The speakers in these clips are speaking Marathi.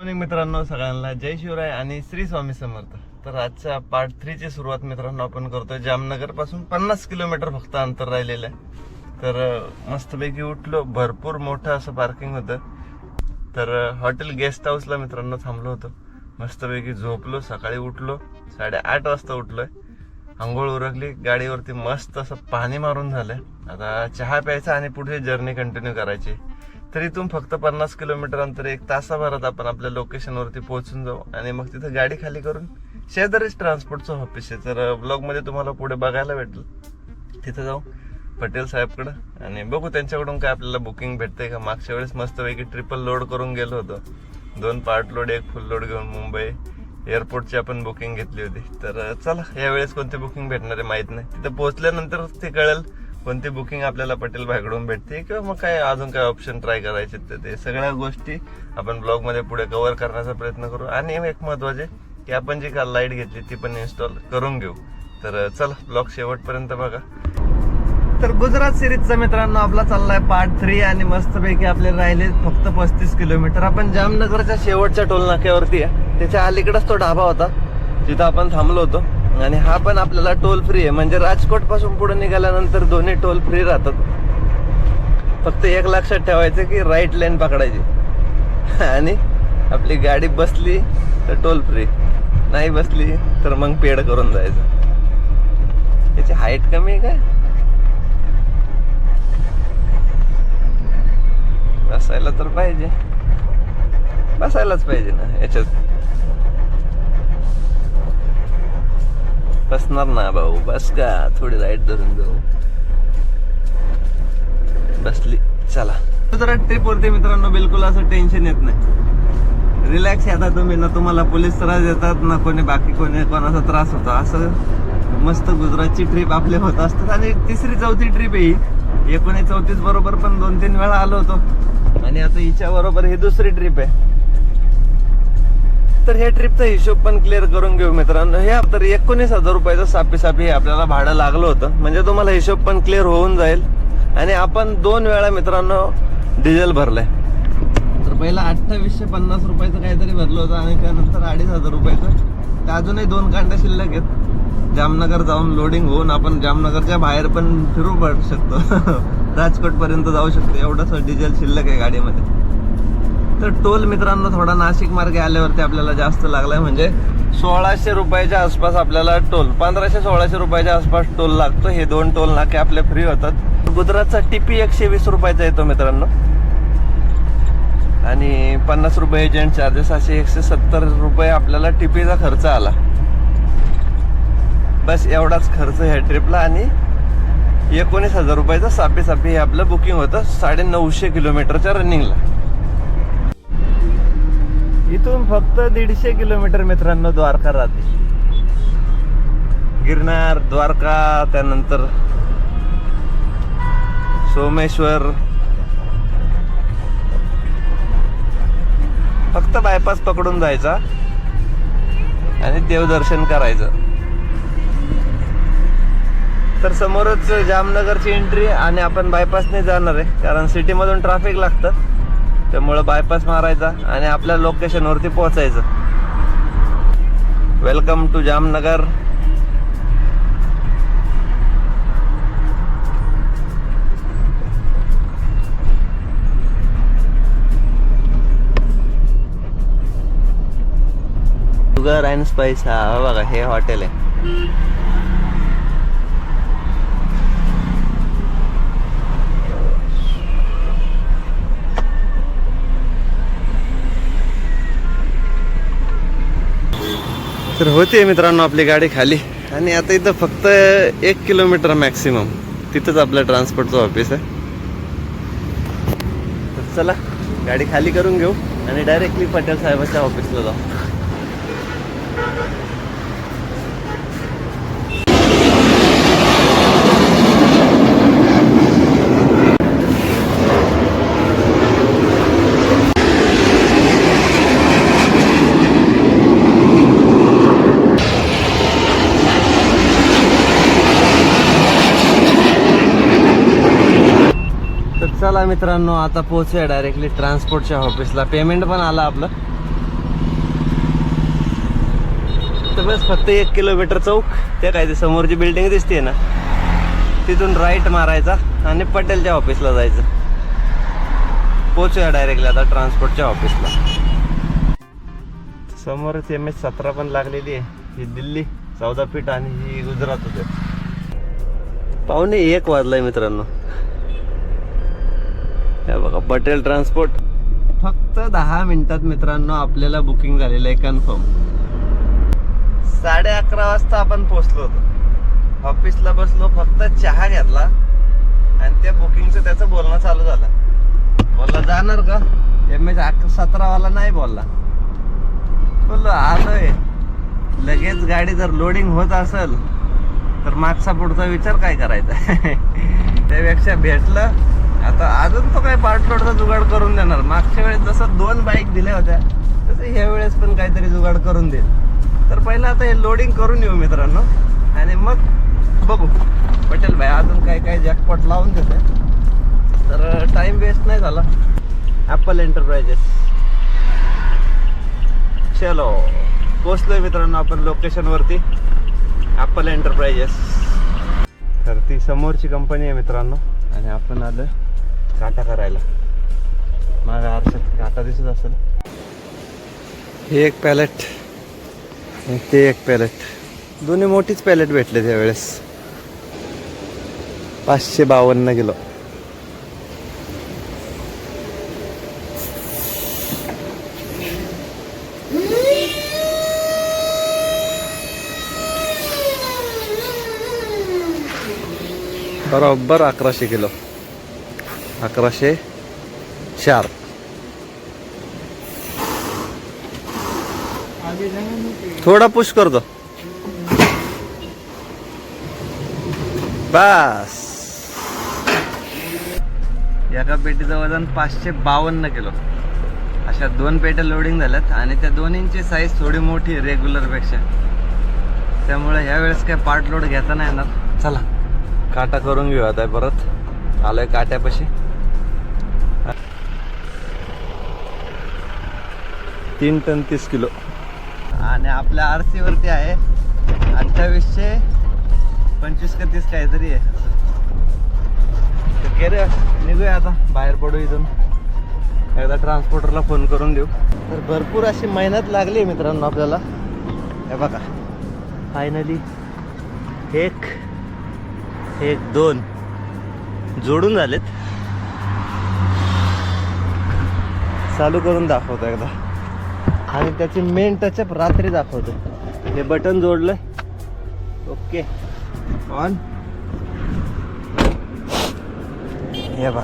मॉर्निंग मित्रांनो सगळ्यांना जय शिवराय आणि श्री स्वामी समर्थ. तर आजच्या पार्ट थ्रीची सुरुवात मित्रांनो आपण करतोय. जामनगरपासून पन्नास किलोमीटर फक्त अंतर राहिलेलं आहे. तर मस्तपैकी उठलो. भरपूर मोठं असं पार्किंग होतं. तर हॉटेल गेस्ट हाऊसला मित्रांनो थांबलो होतो. मस्तपैकी झोपलो. सकाळी उठलो. साडेआठ वाजता उठलोय. आंघोळ उरकली. गाडीवरती मस्त असं पाणी मारून झालंय. आता चहा प्यायचा आणि पुढे जर्नी कंटिन्यू करायची. तर इथून फक्त पन्नास किलोमीटर अंतर एक तासाभरात आपण आपल्या लोकेशनवरती पोहोचून जाऊ. आणि मग तिथं गाडी खाली करून शेजारीच ट्रान्सपोर्टचं ऑफिस आहे. तर ब्लॉगमध्ये तुम्हाला पुढे बघायला भेटेल. तिथं जाऊ. पटेल साहेबकडं. आणि बघू त्यांच्याकडून काय आपल्याला बुकिंग भेटते का. मागच्या वेळेस मस्तपैकी ट्रिपल लोड करून गेलो होतो. दोन पार्ट लोड एक फुल लोड घेऊन मुंबई एअरपोर्टची आपण बुकिंग घेतली होती. तर चला. यावेळेस कोणती बुकिंग भेटणार आहे माहीत नाही. तिथं पोहोचल्यानंतर ते कळेल. कोणती बुकिंग आपल्याला पटेल भाईकडून भेटते किंवा मग काय अजून काय ऑप्शन ट्राय करायचे तर ते? सगळ्या गोष्टी आपण ब्लॉगमध्ये पुढे कव्हर करण्याचा प्रयत्न करू. आणि एक महत्त्वाचे की आपण जी काल लाइट घेतली ती पण इन्स्टॉल करून घेऊ. तर चला ब्लॉग शेवटपर्यंत बघा. तर गुजरात सिरीजचा मित्रांनो आपला चाललाय पार्ट थ्री आणि मस्तपैकी आपले राहिले फक्त पस्तीस किलोमीटर. आपण जामनगरच्या शेवटच्या टोल नाक्यावरती आहे. त्याच्या अलीकडेच तो ढाबा होता. जिथं आपण थांबलो होतो. आणि हा पण आपल्याला टोल फ्री आहे. म्हणजे राजकोटपासून पुढे निघाल्यानंतर दोन्ही टोल फ्री राहतात. फक्त एक लक्षात ठेवायचं की राईट लेन पकडायची. आणि आपली गाडी बसली तर टोल फ्री नाही बसली तर मग पेड करून जायचं. याची हाईट कमी आहे काय? बसायला तर पाहिजे. बसायलाच पाहिजे ना याच्यात. बसणार ना भाऊ. बस का? थोडी राईट धरून जाऊ. बसली. चला. जरा ट्रिप वरती मित्रांनो बिलकुल असं टेन्शन येत नाही. रिलॅक्स येतात तुम्ही ना तुम्हाला पोलीस त्रास देतात ना कोणी बाकी कोणी कोणाचा त्रास होतो. असं मस्त गुजरातची ट्रिप आपले होत असतात. आणि तिसरी चौथी ट्रिप आहे ही. एकोणीस चौतीस बरोबर पण दोन तीन वेळा आलो होतो. आणि आता हिच्या बरोबर ही दुसरी ट्रिप आहे. तर ह्या ट्रिपचा हिशोब पण क्लिअर करून घेऊ मित्रांनो. हे तर एकोणीस हजार रुपयाचं सापी सापी हे आपल्याला भाडं लागलं होतं. म्हणजे तुम्हाला हिशोब पण क्लिअर होऊन जाईल. आणि आपण दोन वेळा मित्रांनो डिझेल भरलंय. तर पहिला अठ्ठावीसशे पन्नास रुपयाचं काहीतरी भरलं होतं आणि त्यानंतर अडीच हजार रुपयाचं. ते अजूनही दोन कांड्या शिल्लक आहेत. जामनगर जाऊन लोडिंग होऊन आपण जामनगरच्या बाहेर पण फिरू पडू शकतो. राजकोट पर्यंत जाऊ शकतो. एवढंच डिझेल शिल्लक आहे गाडीमध्ये. तर टोल मित्रांनो थोडा नाशिक मार्गे आल्यावरती आपल्याला जास्त लागलाय. म्हणजे सोळाशे रुपयाच्या आसपास आपल्याला टोल पंधराशे सोळाशे रुपयाच्या आसपास टोल लागतो. हे दोन टोल नाके आपले फ्री होतात. गुजरातचा टीपी एकशे वीस रुपयाचा येतो मित्रांनो. आणि पन्नास रुपये एजंट चार्जेस असे एकशे सत्तर रुपये आपल्याला टीपीचा खर्च आला. बस एवढाच खर्च ह्या ट्रिपला आणि एकोणीस हजार रुपयाचं सापी सापी हे आपलं बुकिंग होतं. साडे नऊशे किलोमीटरच्या रनिंगला इथून फक्त दीडशे किलोमीटर मित्रांनो द्वारका राहते. गिरनार द्वारका त्यानंतर सोमेश्वर. फक्त बायपास पकडून जायचा आणि देवदर्शन करायचं. तर समोरच जामनगरची एंट्री आणि आपण बायपासने जाणार आहे कारण सिटीमधून ट्रॅफिक लागतं. त्यामुळं बायपास मारायचा आणि आपल्या लोकेशनवरती पोहोचायचं. Welcome to Jamnagar. Sugar and spice हा बघा हे हॉटेल आहे. तर होते मित्रांनो आपली गाडी खाली. आणि आता इथं फक्त एक किलोमीटर मॅक्सिमम तिथंच आपलं ट्रान्सपोर्टचं ऑफिस आहे. तर चला गाडी खाली करून घेऊ. आणि डायरेक्टली पटेल साहेबाच्या ऑफिसला जाऊ तर चला मित्रांनो आता पोहोचूया डायरेक्टली ट्रान्सपोर्टच्या ऑफिसला पेमेंट पण आलं आपलं. तर बस फक्त एक किलोमीटर चौक. त्या काय ते समोरची बिल्डिंग दिसते ना. तिथून राईट मारायचा आणि पटेलच्या ऑफिसला जायचं. पोचूया डायरेक्टली आता ट्रान्सपोर्टच्या ऑफिसला समोरच एम एस सतरा पण लागलेली आहे. ही दिल्ली चौदा फीट आणि ही गुजरात होते. पाहुणे एक वाजलाय मित्रांनो. हे बघा पटेल ट्रान्सपोर्ट फक्त दहा मिनिटात मित्रांनो आपल्याला बुकिंग झालेलं आहे कन्फर्म साडे अकरा वाजता आपण पोहोचलो होतो. ऑफिसला बसलो फक्त चहा घेतला आणि त्या बुकिंगचं त्याचं बोलणं चालू झालं. बोलला जाणार का? एम एच सतरा वाला नाही बोलला. बोललो आलोय. लगेच गाडी जर लोडिंग होत असेल तर मागचा पुढचा विचार काय करायचा? त्यापेक्षा भेटलं. आता अजून तो काय पार्टलोडचा जुगाड करून देणार. मागच्या वेळेस जसं दोन बाईक दिल्या होत्या तसं ह्या वेळेस पण काहीतरी जुगाड करून देईल. तर पहिलं आता हे लोडिंग करून येऊ मित्रांनो. आणि मग बघू. पटेल भाई अजून काय काय जॅकपॉट लावून देते तर टाइम वेस्ट नाही झाला. ॲपल एंटरप्राइजेस चलो. पोचलोय मित्रांनो आपण लोकेशनवरती ॲपल एंटरप्राइजेस तर ती समोरची कंपनी आहे मित्रांनो. आणि आपण आलं काटा करायला. मागा आरशात काटा दिसत असेल. हे एक पॅलेट आणि ते एक पॅलेट दोन्ही मोठीच पॅलेट भेटले त्यावेळेस पाचशे बावन्न किलो. बरोबर अकराशे किलो. अकराशे चार. थोडा पुश करतो. बस. एका पेटीचं वजन पाचशे बावन्न किलो. अशा दोन पेट्या लोडिंग झाल्यात आणि त्या दोन्हींची साईज थोडी मोठी रेग्युलरपेक्षा. त्यामुळे ह्या वेळेस काय पार्ट लोड घेता नाही येणार. चला काटा करून घेऊ आता परत. आलोय काट्यापाशी. तीन टन तीस किलो. आणि आपल्या आर सी वरती आहे. अठ्ठावीसशे पंचवीस का तीस काहीतरी आहे. तर निघूया आता. बाहेर पडू इथून. एकदा ट्रान्सपोर्टरला फोन करून देऊ. तर भरपूर अशी मेहनत लागली मित्रांनो आपल्याला. हे बघा. फायनली एक एक दोन. जोडून झालेत. चालू करून दाखवतो एकदा. आणि त्याची मेन टचअप रात्री दाखवतो. हे बटन जोडलं ओके ऑन हे बघा.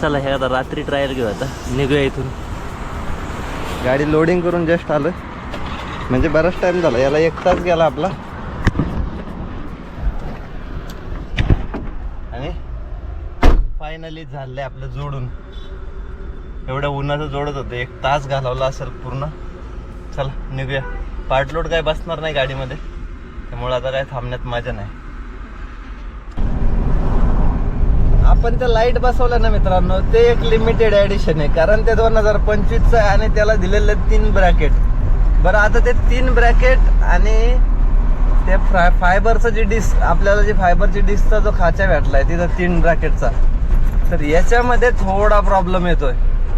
चला हे आता रात्री ट्रायल घेऊ आता. निघूया इथून. गाडी लोडिंग करून जस्ट आलं म्हणजे बराच टाइम झाला. याला एक तास गेला आपला आणि फायनली झालंय आपलं जोडून. एवढ्या उन्हाचं जोडत होतं. एक तास घालवला असेल पूर्ण. चला निघूया. पार्ट लोड काय बसणार नाही गाडीमध्ये. त्यामुळे आता काय थांबण्यात मजा नाही. आपण त्या लाइट बसवलं ना मित्रांनो ते एक लिमिटेड ऍडिशन आहे. कारण ते दोन हजार पंचवीसचं आहे आणि त्याला दिलेलं तीन ब्रॅकेट बरं आता ते तीन ब्रॅकेट आणि ते फ्राय फायबरचं जे डिस्क आपल्याला जे फायबरची डिस्कचा जो खाचा भेटलाय तिथं तीन ब्रॅकेटचा तर याच्यामध्ये थोडा प्रॉब्लेम येतोय.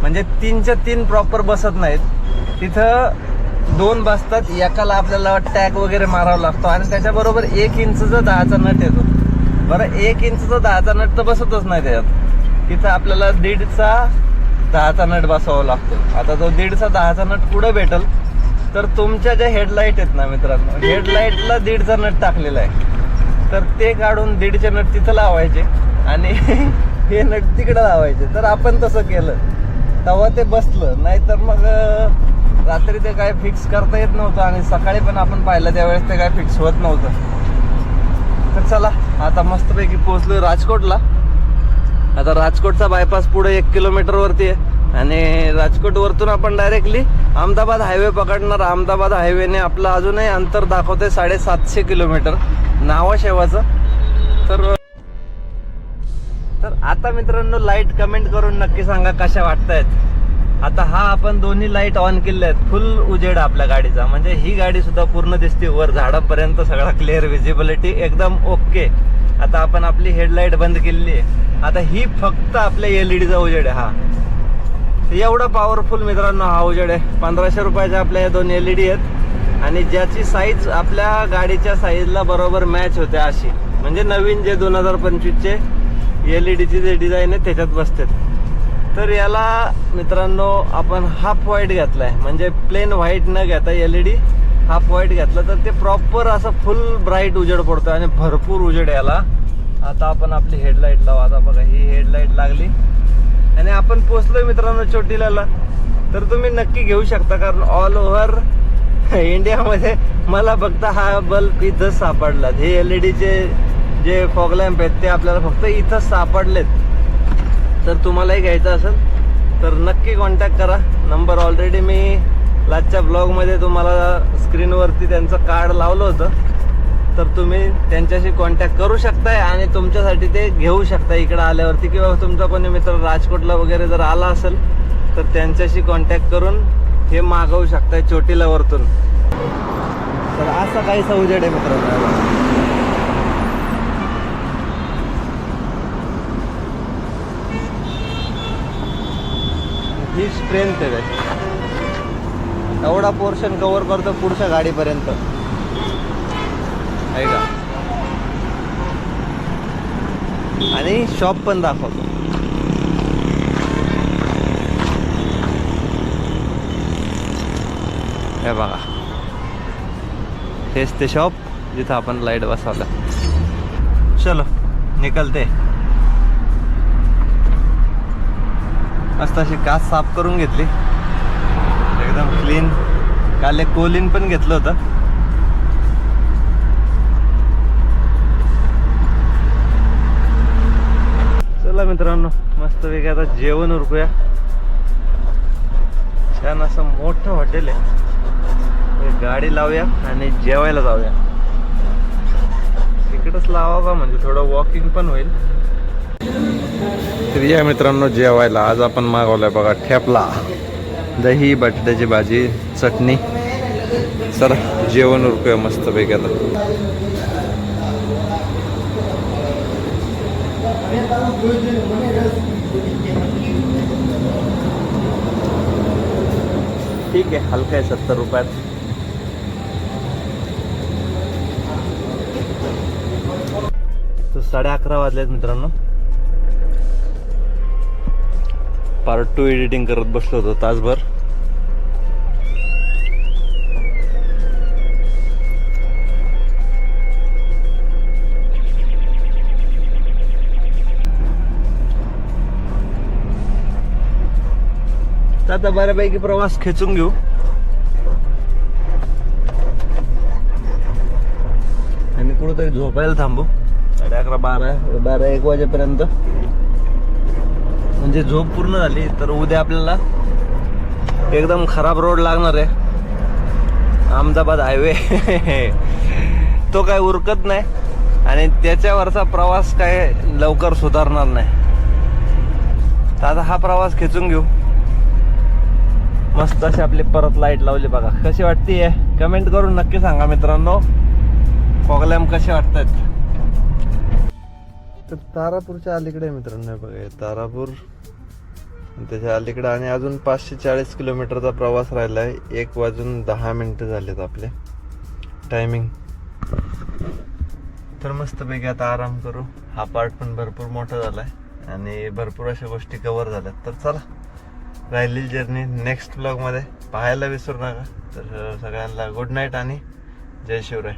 म्हणजे तीनच्या तीन प्रॉपर बसत नाहीत. तिथं दोन बसतात एकाला आपल्याला टॅग वगैरे मारावा लागतो आणि त्याच्याबरोबर एक इंचचा दहाचा नट येतो. बरं एक इंचचा दहाचा नट तर बसतच नाही त्याच्यात. तिथं आपल्याला दीडचा दहाचा नट बसवावा लागतो. आता तो दीडचा दहाचा नट पुढं भेटल तर तुमच्या ज्या हेडलाईट आहेत ना मित्रांनो हेडलाईटला दीडचा नट टाकलेला आहे. तर ते काढून दीडचे नट तिथं लावायचे आणि हे नट तिकडं लावायचे. तर आपण तसं केलं. तेव्हा ते बसलं. नाहीतर मग रात्री ते काय फिक्स करता येत नव्हतं आणि सकाळी पण आपण पाहिलं त्यावेळेस ते काय फिक्स होत नव्हतं. तर चला आता मस्तपैकी पोहोचलो राजकोटला. आता राजकोटचा बायपास पुढे एक किलोमीटरवरती आहे. आणि राजकोटवरतून आपण डायरेक्टली अहमदाबाद हायवे पकडणार. अहमदाबाद हायवेने आपलं अजूनही अंतर दाखवते साडेसातशे किलोमीटर नावाशेवाचं तर तर आता मित्रांनो लाइट कमेंट करून नक्की सांगा कशा वाटतायत. आता हा आपण दोन्ही लाइट ऑन केले आहेत. फुल उजेड आपल्या गाडीचा. म्हणजे ही गाडी सुद्धा पूर्ण दिसते वर झाडापर्यंत सगळा क्लिअर विजिबिलिटी एकदम ओके आता आपण आपली हेडलाईट बंद केलेली आहे. आता ही फक्त आपल्या एलईडीचा उजेड आहे हा. एवढा पॉवरफुल मित्रांनो हा उजेड आहे. पंधराशे रुपयाच्या आपल्या या दोन एल ई डी आहेत. आणि ज्याची साईज आपल्या गाडीच्या साईजला बरोबर मॅच होते अशी. म्हणजे नवीन जे दोन हजार पंचवीसचे एल ई डीची जे डिझाईन आहे त्याच्यात बसतात. तर याला मित्रांनो आपण हाफ व्हाईट आहे म्हणजे प्लेन व्हाईट न घेता L E D half white घेतलं. तर ते प्रॉपर असं फुल ब्राईट उजेड पडतो आणि भरपूर उजेड याला. आता आपण आपली हेडलाईट लावू. आता बघा ही हेडलाईट लागली. आणि आपण पोचलोय मित्रांनो चोटीलाला. तर तुम्ही नक्की घेऊ शकता कारण ऑल ओव्हर इंडियामध्ये मला फक्त हा बल्ब इथंच सापडला. हे एल ई डीचे जे फॉग लॅम्प आहेत ते आपल्याला फक्त इथंच सापडलेत. तर तुम्हालाही घ्यायचं असेल तर नक्की कॉन्टॅक्ट करा. नंबर ऑलरेडी मी लाजच्या ब्लॉगमध्ये तुम्हाला स्क्रीनवरती त्यांचं कार्ड लावलं होतं. तर तुम्ही त्यांच्याशी कॉन्टॅक्ट करू शकताय आणि तुमच्यासाठी ते घेऊ शकता इकडं आल्यावरती. किंवा तुमचा कोणी मित्र राजकोटला वगैरे जर आला असेल तर त्यांच्याशी कॉन्टॅक्ट करून हे मागवू शकताय चोटीला वरतून. तर असं काही सौजड आहे मित्रांनो. ही स्ट्रेंथ आहे त्याची. एवढा पोर्शन कव्हर करतो पुढच्या गाडीपर्यंत. आहे का? आणि शॉप पण दाखवतो. हे बघा. हेच ते शॉप जिथं आपण लाइट बसवलं. चलो निकलते. मस्त अशी काच साफ करून घेतली. एकदम क्लीन काल एक कोलिन पण घेतलं होतं. चला मित्रांनो मस्त वेगळं आता जेवण उरकूया. छान असं मोठं हॉटेल आहे. गाडी लावूया आणि जेवायला जाऊया. तिकडच लावा का म्हणजे थोडं वॉकिंग पण होईल. तर या मित्रांनो जेवायला आज आपण मागवलाय बघा ठेपला. दही बटाट्याची भाजी चटणी. सर जेवण रुपये मस्त पैकी आता. ठीक आहे हलका आहे सत्तर रुपयात. तर साडे अकरा वाजलेत मित्रांनो. पार्ट टू एडिटिंग करत बसलो होतो तासभर. आता बऱ्यापैकी प्रवास खेचून घेऊ. आणि कुठंतरी झोपायला थांबू. साडे अकरा बारा बारा एक वाजेपर्यंत. म्हणजे झोप पूर्ण झाली तर उद्या आपल्याला एकदम खराब रोड लागणार आहे. अहमदाबाद हायवे तो काय उरकत नाही आणि त्याच्यावरचा प्रवास काय लवकर सुधारणार नाही. तर आता हा प्रवास खेचून घेऊ. मस्त अशी आपली परत लाइट लावली बघा. कशी वाटते कमेंट करून नक्की सांगा मित्रांनो. प्रॉब्लेम कसे वाटतात? तर तारापूरच्या अलीकडे मित्रांनो बघा हे तारापूर. त्याच्या अलीकडे आणि अजून पाचशे चाळीस किलोमीटरचा प्रवास राहिला आहे एक वाजून दहा मिनटं झालेत आपले. टायमिंग तर मस्तपैकी आता आराम करू. हा पार्ट पण भरपूर मोठा झाला आहे आणि भरपूर अशा गोष्टी कवर झाल्यात. तर चला राहिली जर्नी नेक्स्ट ब्लॉगमध्ये पाहायला विसरू नका. तर सगळ्यांना गुड नाईट आणि जय शिवराय.